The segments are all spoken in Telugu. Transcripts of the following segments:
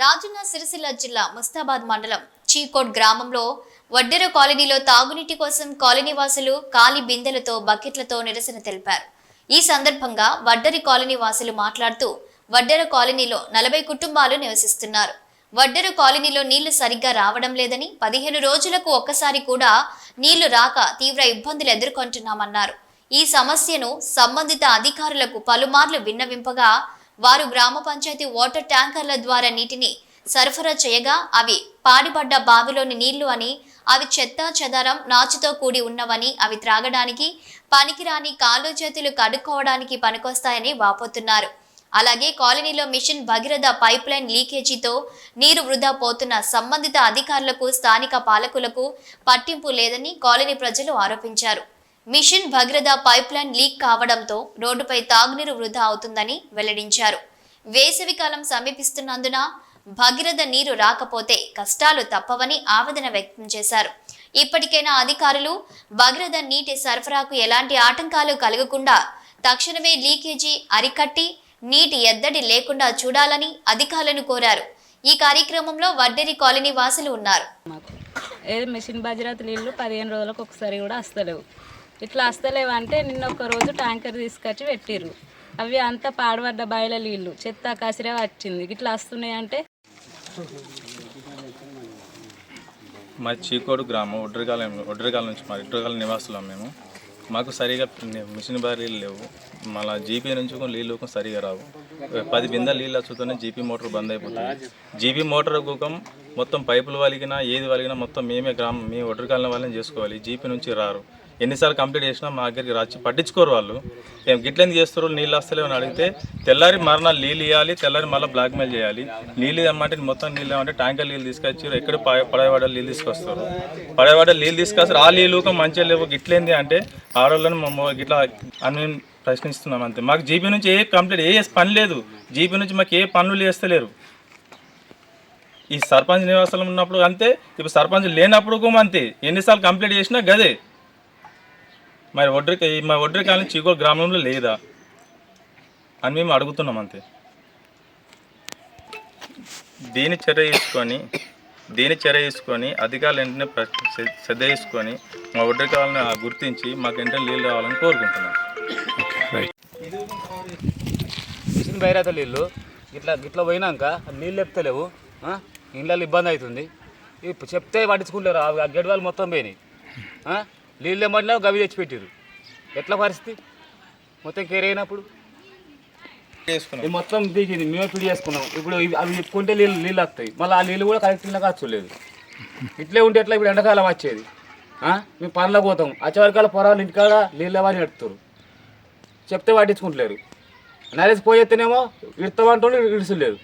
రాజన్న సిరిసిల్ల జిల్లా ముస్తాబాద్ మండలం చీకోట్ గ్రామంలో వడ్డెర కాలనీలో తాగునీటి కోసం కాలనీ వాసులు కాలి బిందెలతో బకెట్లతో నిరసన తెలిపారు. ఈ సందర్భంగా వడ్డరి కాలనీ వాసులు మాట్లాడుతూ వడ్డెర కాలనీలో నలభై కుటుంబాలు నివసిస్తున్నారు. వడ్డెర కాలనీలో నీళ్ళు సరిగ్గా రావడం లేదని పదిహేను రోజులకు ఒక్కసారి కూడా నీళ్ళు రాక తీవ్ర ఇబ్బందులు ఎదుర్కొంటున్నామన్నారు. ఈ సమస్యను సంబంధిత అధికారులకు పలుమార్లు విన్నవింపగా వారు గ్రామ పంచాయతీ వాటర్ ట్యాంకర్ల ద్వారా నీటిని సరఫరా చేయగా అవి పాడిపడ్డ బావిలోని నీళ్ళు అని అవి చెత్త చెదారం నాచుతో కూడి ఉన్నవని అవి త్రాగడానికి పనికిరాని కాళ్ళు చేతులు కడుక్కోవడానికి పనికొస్తాయని వాపోతున్నారు. అలాగే కాలనీలో మిషన్ భగీరథ పైప్ లైన్ లీకేజీతో నీరు వృధా పోతున్న సంబంధిత అధికారులకు స్థానిక పాలకులకు పట్టింపు లేదని కాలనీ ప్రజలు ఆరోపించారు. మిషన్ భగీరథ పైప్లైన్ లీక్ కావడంతో రోడ్డుపై తాగునీరు వృధా అవుతుందని వెల్లడించారు. వేసవి కాలం సమీపిస్తున్నందున భగీరథ నీరు రాకపోతే కష్టాలు తప్పవని ఆవేదన వ్యక్తం చేశారు. ఇప్పటికైనా అధికారులు భగీరథ నీటి సరఫరాకు ఎలాంటి ఆటంకాలు కలగకుండా తక్షణమే లీకేజీ అరికట్టి నీటి ఎద్దడి లేకుండా చూడాలని అధికారులను కోరారు. ఈ కార్యక్రమంలో వడ్డెరి కాలనీ వాసులు ఉన్నారు. మాకు మిషన్ భగీరథ నీళ్ళు పదిహేను రోజులకు ఒకసారి కూడా వస్తలేవు. ఇట్లా వస్తలేవు అంటే నిన్న ఒక రోజు ట్యాంకర్ తీసుకొచ్చి పెట్టిర్రు. అవి అంతా పాడబడ్డ బాయిల నీళ్ళు చెత్త కసిరే వచ్చింది. ఇట్లా వస్తున్నాయి అంటే మా చీకోడు గ్రామం ఒడ్రగాలం ఒడ్రగాల నుంచి మా ఒడ్రగాల నివాసులం మేము. మాకు సరిగా మిషన్ బారీలు లేవు. మళ్ళీ జీపీ నుంచి కూడా నీళ్ళు సరిగా రావు. పది బిందె నీళ్ళు వచ్చుతూనే జీపీ మోటార్ బంద్ అయిపోతుంది. జీపీ మోటార్ కూకం మొత్తం పైపులు వలిగినా ఏది వలిగినా మొత్తం మేమే గ్రామం మీ ఒడ్రగాలిన వాళ్ళని చేసుకోవాలి. జీపీ నుంచి రారు. ఎన్నిసార్లు కంప్లీట్ చేసినా మా దగ్గరికి రాచి పట్టించుకోరు వాళ్ళు. ఏం గిట్లెందుకు చేస్తారు? నీళ్ళు వస్తలేవని అడిగితే తెల్లారి మరణాలు నీళ్ళు ఇవ్వాలి తెల్లారి మళ్ళీ బ్లాక్మెయిల్ చేయాలి. నీళ్ళు ఇవ్వమంటే మొత్తం నీళ్ళు ఇవ్వమంటే ట్యాంకర్ నీళ్ళు తీసుకొచ్చారు ఎక్కడ పడేవాడ నీళ్ళు తీసుకొస్తారు. పడేవాడ నీళ్ళు తీసుకొస్తారు. ఆ నీళ్ళు మంచిగా లేవు. గిట్లేంది అంటే ఆడవాళ్ళని మమ్మల్ని గిట్లా అని ప్రశ్నిస్తున్నాం అంతే. మాకు జీపీ నుంచి ఏ కంప్లీట్ ఏ పని లేదు. జీపీ నుంచి మాకు ఏ పనులు చేస్తలేరు. ఈ సర్పంచ్ నివాసాలు ఉన్నప్పుడు అంతే. ఇప్పుడు సర్పంచ్ లేనప్పుడు కూడా అంతే. ఎన్నిసార్లు కంప్లీట్ చేసినా గదే. మరి ఒడ్రి మా ఒడ్రి కాలం గ్రామంలో లేదా? అని మేము అడుగుతున్నాం అంతే. దీని చర్య తీసుకొని దీని చర్య తీసుకొని అధికారులు వెంటనే శ్రద్ధ తీసుకొని మా ఒడ్రి గుర్తించి మాకు వెంటనే నీళ్ళు రావాలని కోరుకుంటున్నాం. మిషన్ బైరాత నీళ్ళు ఇట్లా గిట్లా పోయినాక నీళ్ళు ఎప్తలేవు ఆ? ఇబ్బంది అవుతుంది. ఇప్పుడు చెప్తే పట్టించుకుంటారు ఆ గడ్డవాళ్ళు మొత్తం పోయినాయి. నీళ్ళు ఏమన్నా గవి తెచ్చిపెట్టారు ఎట్లా పరిస్థితి? మొత్తం కేర్ అయినప్పుడు? మొత్తం దిగింది. మేమే పిడి చేసుకున్నాం. ఇప్పుడు అవి చెప్పుకుంటే నీళ్ళు నీళ్ళు వస్తాయి. మళ్ళీ ఆ నీళ్ళు కూడా కరెక్ట్ నీళ్ళకి వచ్చలేదు ఇట్లే ఉంటే ఎట్లా ఇప్పుడు ఎండాకాలం వచ్చేది? మేము పనులకు పోతాం. వచ్చే వరకాల పొరాలు ఇంటికాడ నీళ్ళు ఎవరిని పెడుతారు చెప్తే పట్టించుకుంటలేరు. నరేష్ పోయేస్తేనేమో ఇడతామంటే ఇడుచులేదు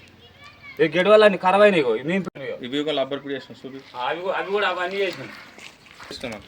ఈ గెడ వల్ల అన్ని ఖరాబ్ అయినాయి ఇవి అవి కూడా అవన్నీ చేసినాం.